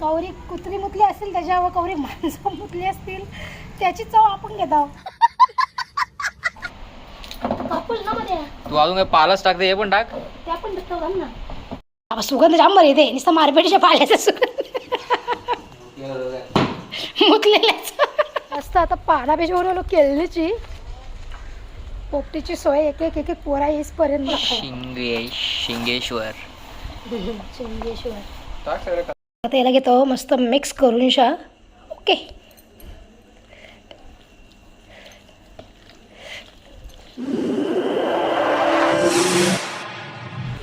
कवरी कुत्री मुतली असेल त्याच्यावर कवरी माणसं मुतली असतील त्याची चव आपण घेत. आहोत कापूस ना मध्ये? तू अजून काय पालच टाकते हे पण टाक. त्या पण टाकतो ना. बाबा सुगंध जांभर येते. नुसतं मारपेटीच्या पाल्याचा सुगंध. मुतलेल्याच मस्त आता पाना बेजवून आलो केळणीची पोपटीची सोय एक एक एक एक पोरा येईसपर्यंत. शिंगे शिंगेश्वर. शिंगेश्वर. टाक सगळं आता याला घेतो मस्त मिक्स करून शा. ओके.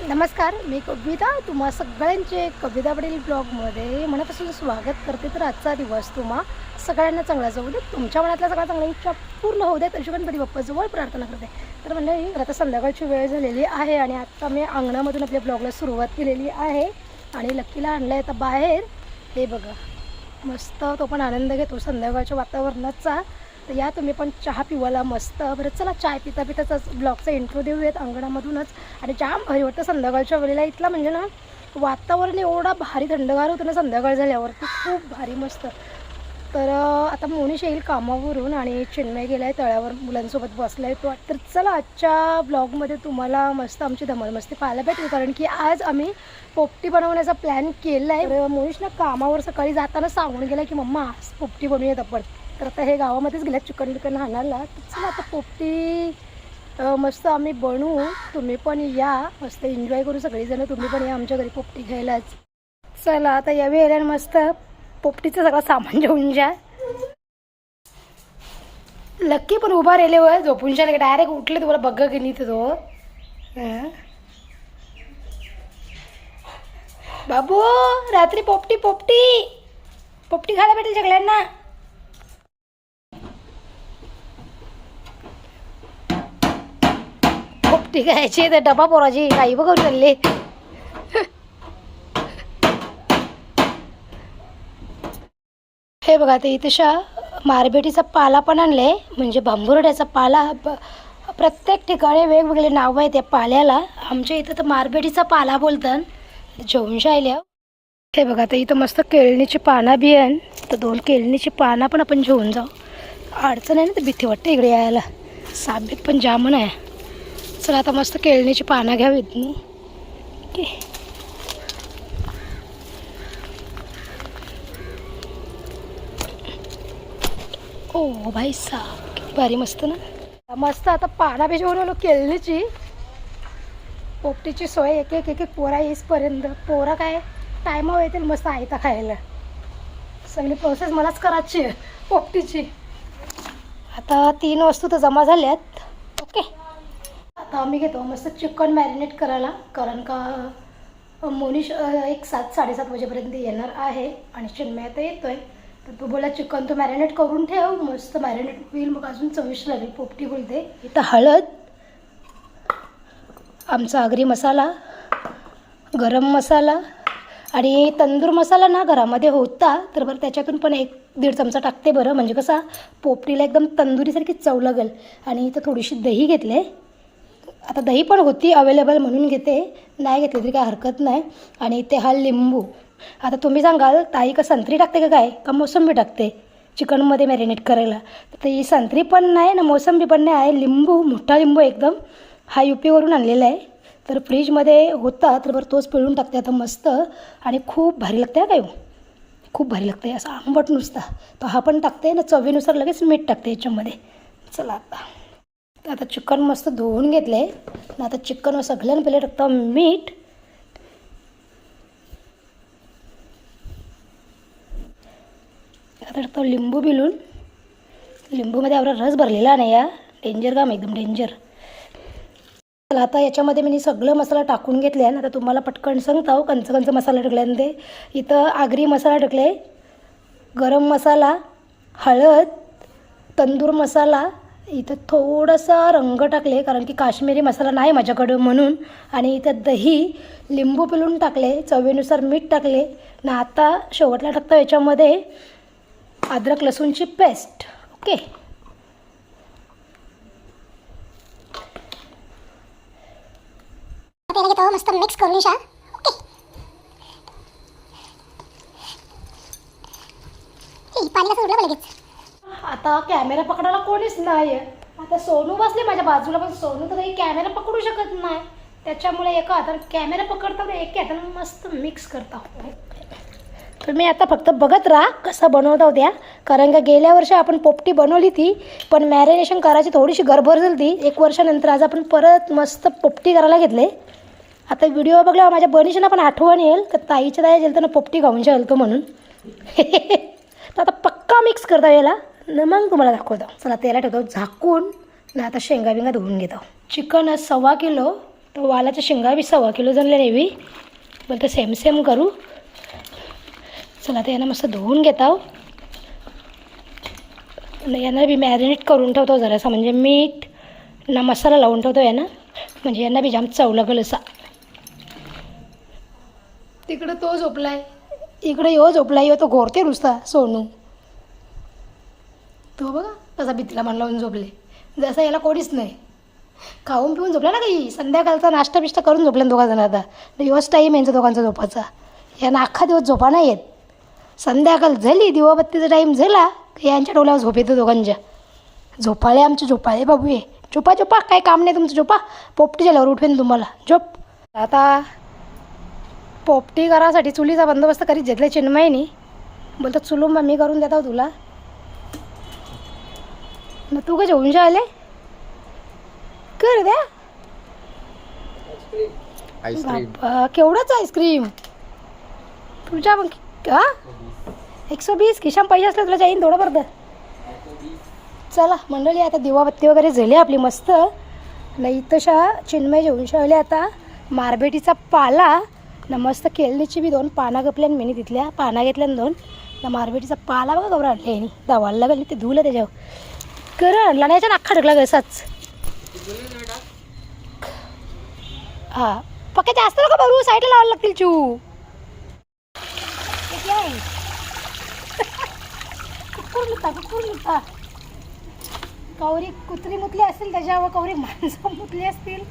नमस्कार मी कविता. तुम्हा सगळ्यांचे कविता पडेल ब्लॉगमध्ये मनापासून स्वागत करते तर आजचा दिवस तुम्हा सगळ्यांना चांगला जाऊ दे. तुमच्या मनातल्या सगळ्या चांगल्या इच्छा पूर्ण होऊ दे. अशी गणपती बाप्पाजवळ प्रार्थना करते. तर म्हणजे आता संध्याकाळची वेळ झालेली आहे आणि आत्ता मी अंगणामधून आपल्या ब्लॉगला सुरुवात केलेली आहे. आणि लक्कीला आणलं आहे आता बाहेर. हे बघा मस्त तो पण आनंद घेतो संध्याकाळच्या वातावरणाचा. तर या तुम्ही पण चहा पिवाला मस्त. बरं चला चाय पिता पिताचाच ब्लॉगचा इंट्रो देऊयात अंगणामधूनच. आणि जाम भारी वाटतं संध्याकाळच्या वेळेला. इथला म्हणजे ना वातावरण एवढा भारी थंडगार होतं ना संध्याकाळ झाल्यावर खूप भारी मस्त. तर आता मोनिश येईल कामावरून आणि चिन्मय गेला आहे तळ्यावर मुलांसोबत बसला आहे तो. तर चला आजच्या ब्लॉगमध्ये तुम्हाला मस्त आमची धमालमस्ती पाहायला भेटेल कारण की आज आम्ही पोपटी बनवण्याचा प्लॅन केला आहे तर मोनिश ना कामावर सकाळी जाताना सांगून गेला की मम्मा आज पोपटी बनवूयात आपण तर आता हे गावामध्येच गेल्या चिकन विकन आणायला. तर चला आता पोपटी मस्त आम्ही बनवू. तुम्ही पण या. मस्त एन्जॉय करू सगळीजणं. तुम्ही पण या आमच्या घरी पोपटी घ्यायलाच. चला आता या वेळेला मस्त पोपटीचं सगळं सामान घेऊन जा. लक्की पण उभा राहिले व झोपून शाले डायरेक्ट उठले तुम्हाला बघ की नाही तो बाबू रात्री पोपटी पोपटी. पोपटी खायला भेटेल सगळ्यांना. पोपटी खायची तर डबा पोराची काही बघून चालले. हे बघा ते इथेशा मारबेटीचा पाला पण आणले म्हणजे भांबुर्ड्याचा पाला. ब- प्रत्येक ठिकाणी वेगवेगळे नाव आहे त्या पाल्याला. आमच्या इथं तर मारबेटीचा पाला बोलतात. जेवून शायल्या हे बघा तर इथं मस्त केळणीची पानं बी आहे तर दोन केळणीची पानं पण आपण घेऊन जाऊ. अडचण आहे ना तर भीती वाटते इकडे यायला. साबीत पण जामन आहे. चला आता मस्त केळणीची पानं घ्यावीत. ओके. ओ भाई साहब किती भारी मस्त ना? मस्त आता पाना भिजवून आलो केळणीची पोपटीची सोय एक एक एक एक पोरा येईसपर्यंत. पोरा काय? टायमावर येतील मस्त आयता खायला. सगळी प्रोसेस मलाच करायची आहे पोपटीची. आता तीन वस्तू तर जमा झाल्यात. ओके. आता आम्ही घेतो मस्त चिकन मॅरिनेट करायला कारण का मोनिश एक सात साडेसात वाजेपर्यंत येणार आहे आणि चिन्मय आता आहे तर तू बोला चिकन तो मॅरिनेट करून ठेव मस्त मॅरिनेट होईल. मग अजून चविष्ट लागेल पोपटी बोलते इथं हळद आमचा आगरी मसाला गरम मसाला आणि तंदूर मसाला ना घरामध्ये होता तर बरं त्याच्यातून पण एक दीड चमचा टाकते बरं. म्हणजे कसा पोपटीला एकदम तंदुरीसारखी चव लागेल. आणि इथं थोडीशी दही घेतले. आता दही पण होती अवेलेबल म्हणून घेते. नाही घेतली तरी काय हरकत नाही. आणि इथे हा लिंबू. आता तुम्ही सांगाल ताई का संत्री टाकते का काय? का मोसंबी टाकते? चिकनमध्ये मॅरिनेट करायला. तर ही संत्री पण नाही ना मोसंबी पण नाही आहे. लिंबू मोठा लिंबू एकदम हा यू पीवरून आणलेला आहे. तर फ्रीजमध्ये होता तर बरं तोच पिळून टाकते आता मस्त. आणि खूप भारी लागते हा काय हो? खूप भारी लागते. असं आंबट नुसता. तर हा पण टाकते ना चवीनुसार लगेच मीठ टाकते याच्यामध्ये. चला आता. तर आता चिकन मस्त धुवून घेतले ना आता चिकन सगळ्यांना पहिले टाकतो मीठ. आता टाकतो लिंबू बिलून लिंबूमध्ये आपला रस भरलेला नाही या. डेंजर काम एकदम डेंजर चला आता याच्यामध्ये मी सगळं मसाला टाकून घेतले आहे आता तुम्हाला पटकन सांगता हो, कंच कंच मसाला टाकल्यानं ते. इथं आगरी मसाला टाकले गरम मसाला हळद तंदूर मसाला. इथं थोडासा रंग टाकले कारण की काश्मीरी मसाला नाही माझ्याकडं म्हणून. आणि इथं दही लिंबू पिलून टाकले चवीनुसार मीठ टाकले ना आता शेवटला टाकतो याच्यामध्ये. अद्रक लसूणची पेस्ट ओके? मस्त मिक्स करून शा आता कॅमेरा पकडायला कोणीच नाही आता सोनू बसले माझ्या बाजूला पण सोनू तर काही कॅमेरा पकडू शकत नाही. त्याच्यामुळे एका हाताने कॅमेरा पकडता एका हाताने मस्त मिक्स करता तुम्ही आता फक्त बघत राहा कसं बनवता होत्या कारण का गेल्या वर्षी आपण पोपटी बनवली ती पण मॅरिनेशन करायची थोडीशी गडबड झाली ती एक वर्षानंतर आज आपण परत मस्त पोपटी करायला घेतले. आता व्हिडिओ बघल्यावर माझ्या बहिणीशीला पण आठवण येईल तर ताईच्या ताई जेल तर पोपटी खाऊन जेलतो म्हणून. तर आता पक्का मिक्स करता याला न मग तुम्हाला दाखवतो. चला तेला ठेवतो. झाकून ना आता शेंगा बिंगा धुवून घेतो. चिकन आज सव्वा किलो तर वालाच्या शेंगा बी सव्वा किलो जणले नेवी पण ते सेम सेम करू. चला आता यांना मस्त धुवून घेता यांना बी मॅरिनेट करून ठेवतो जरासा म्हणजे मीठ ना मसाला लावून ठेवतो यांना. म्हणजे यांना बी जाम चव लागल असा. तिकडं तो झोपलाय. इकडे यो झोपलाय यो तो घोरते नुसता सोनू तो बघा कसा भीतीला मान लावून झोपले. जसं याला कोणीच नाही. खाऊन पिऊन झोपला ना काही? संध्याकाळचा नाश्ता बिष्टा करून झोपल्या दोघा जण आता. दिवस टाईम यांचा दोघांचा झोपाचा यांना अख्खा दिवस झोपा नाही येत. संध्याकाळ झाली दिवाबत्तीचा टाईम झाला की यांच्या डोळ्यावर झोप येतो दोघांच्या झोपाळे आमचे झोपाळे बाबू ये झोपा झोपा काय काम नाही तुमचं झोपा. पोपटी झाल्यावर उठवेन तुम्हाला. झोप. आता पोपटी करासाठी चुलीचा बंदोबस्त करीत घेतला चिन्मयनी. बोलतो चुलून बा मी करून देतो तुला. मग तू काय जेवून आले कर द्या. केवढंच आईस्क्रीम तुझ्या मग का? एकशे वीस खिशाम पैसे असले तुला जाईन थोडं बरं चला मंडळी आता दिवाबत्ती वगैरे झाली आपली मस्त. नाही तशा चिन्मय जेवून शेवले आता. मारबेटीचा पाला. ना मस्त केळणीची बी दोन पानं गपल्या मी तिथल्या. पाना घेतल्या दोन. ना मारबेटीचा पाला बघा गौर आणले यांनी दवाला लागली ते धुलं त्याच्यावर. कर आणला नाही याच्या नाखा ढकला कसाच हां. पक्के जास्त नका भरू साईडला लावायला लागतील चू. आहे? कुक्कुर मुता कुकुर मुता कवरी कुत्री मुतली असतील त्याच्यावर कवरी माणसं मुतली असतील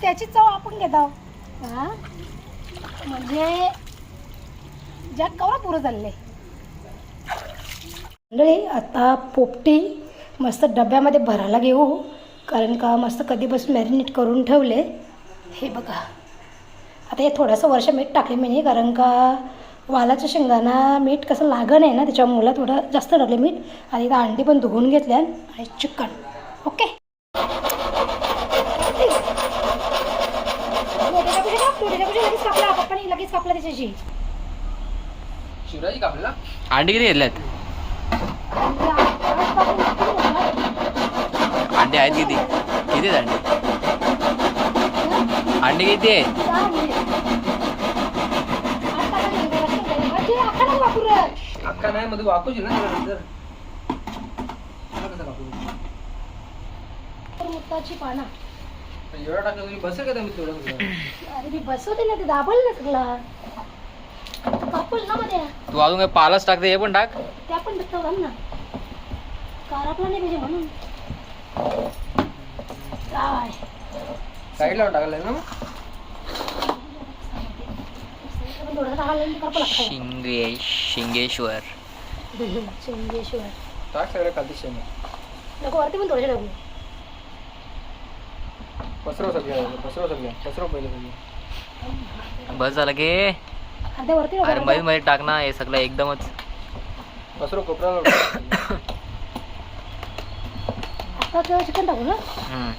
त्याची चव आपण घेत आहोत. हा? म्हणजे जग कवरा पुरं चालले मंडळी आता पोपटी मस्त डब्यामध्ये भरायला घेऊ कारण का मस्त कधीपासून मॅरिनेट करून ठेवले. हे बघा. आता हे थोडंसं वर्ष मीठ टाकले मी कारण का वालाच्या शेंगांना मीठ कसं लागण आहे ना त्याच्यामुळं थोडं जास्त टाकले मीठ. आणि इथं अंडी पण धुवून घेतल्या आणि चिकन. ओके? लगेच कापला त्याच्याशी शिवराजी कापला. अंडी किती घेतल्यात? अंडी आहेत किती? किती अंडी? अंडी किती आहेत? अक्का नाही मध्ये वाकूची ना त्याच्यानंतर कसं पाना. एवढा टाकलं तुम्ही बसेल का तुम्ही तेवढं? अरे मी बसवते ना ते दाबल ना सगळा. कापूल ना मध्ये. तू अजून काय पालच टाकते हे पण टाक. त्या पण भेटतो ना. कारापला नाही पाहिजे म्हणून. काय? साईडला टाकलंय ना शिंगेश्वर. सगळं बस झालं की. अरे मध्ये मध्ये टाक ना हे सगळं एकदमच. पसरो कोपऱ्याला चिकन टाकू ना. हम्म.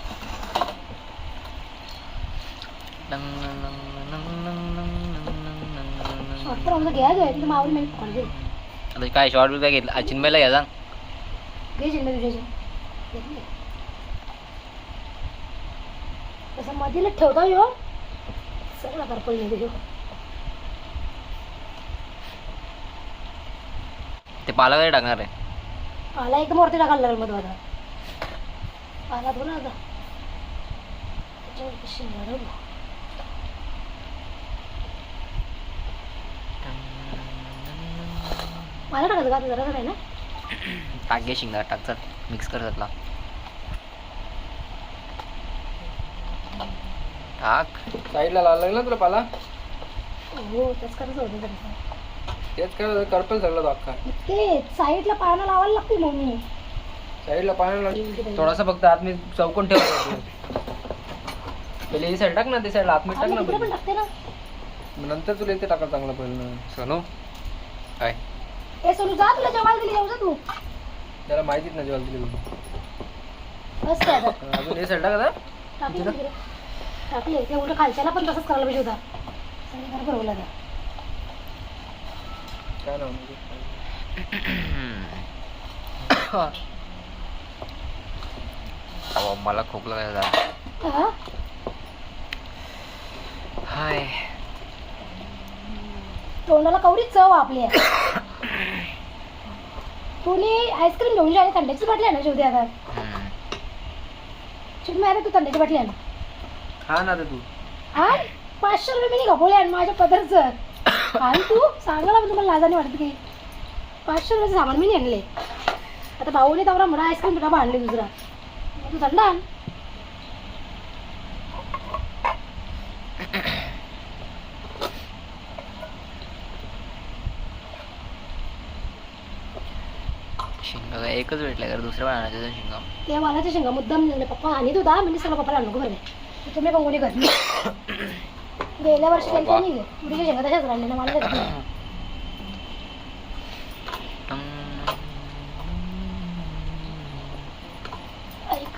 लंग, लंग, लंग, लंग, आमचं घ्या घ्या तिथे मावली पाहिजे आता काय शॉर्ट बिल काय घेतलं? चिन्मयला घ्या सांग घे तसं मधीला ठेवता यो. सगळं करपल नाही ते पाला काय टाकणार आहे? पाला एकदम वरती टाकायला लागेल मग आता. पाला धुवून आता. त्याच्यावर टाकू. पाला टाकायचं का जरा आहे ना टाक घे शिंगा टाक चल. मिक्स कर त्यातला. टाक. साईडला लावला लागला तुला पाला? हो त्याच करायचं होतं तरी तेच काय सगळं तो अख्खा. ते साईडला पायाला लावायला लागते मम्मी साईडला लागली. थोडासा फक्त आत मी चौकून ठेवतो. पहिले ही साईड टाक ना ते साईडला आतमध्ये टाक ना पण पहिले. टाकते ना. नंतर तुला इथे टाका चांगलं पहिलं सोनू काय ए सोनू जा तुला जेवायला दिली जाऊ जा तू. त्याला माहितीच ना जेव्हा दिली म्हणून. बस काय आता. अजून हे आता. टाकले ना तिकडे. टाकले ते उलट खालच्याला पण तसंच करायला पाहिजे होता. सगळी घर भरवला त्या काय नाव म्हणजे? अहो, मला खोकला काय झाला हा? हाय. तोंडाला कवडी चव आपली आहे. कोणी आईस्क्रीम घेऊन जा आणि थंड्याची बाटली आहे ना शेवटी आता आता तू थंड्याची बाटली आहे ना हा ना तू आणि पाचशे रुपये मी गपोले आणि माझ्या पदरचं आणि तू सांगायला पण तुम्हाला लाजाने वाटत की पाचशे रुपयाचं सामान मी नाही आणले आता भाऊने तवरा म्हणा आईस्क्रीम डबा आणले दुसरा तू थंड आण शिंगा काय एकच भेटला का दुसऱ्या पण आणायचं शिंगा? त्या वालाच्या शेंगा मुद्दाम नेले पप्पा आणत होता म्हणजे सगळं पप्पाला आणू बरं तुम्ही कोणी घरी गेल्या वर्षी केलं. नाही तुझ्या शेंगा तशाच राहिले ना मला देत नाही. ऐक.